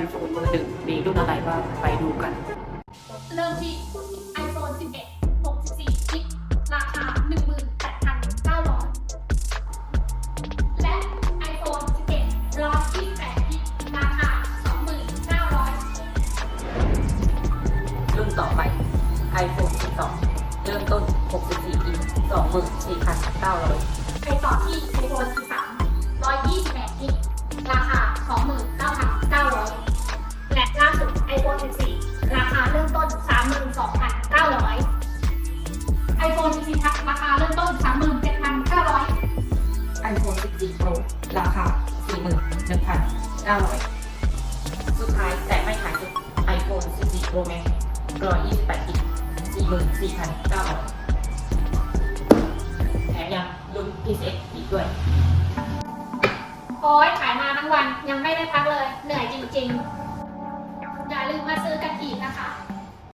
iPhone มือถือมีรุ่นอะไรบ้างไปดูกัน เริ่มที่ iPhone 11 64กิกราคา 18,900 และ iPhone 11 128กิกราคา 29,000 รุ่นต่อไป iPhone 12 เริ่มต้น 64อิน24,900 ไปต่อที่ หมื่นหนึ่งพันเก้าร้อยสุดท้ายแต่ไม่ขายคือ iPhone 14 Pro Max กรอ28อินสี่หมื่นสี่พันเก้าร้อยแถมยังลุ้น PSX อีกด้วย โอ้ยขายมาทั้งวันยังไม่ได้พักเลย เหนื่อยจริงๆ อย่าลืมมาซื้อกันอีกนะคะ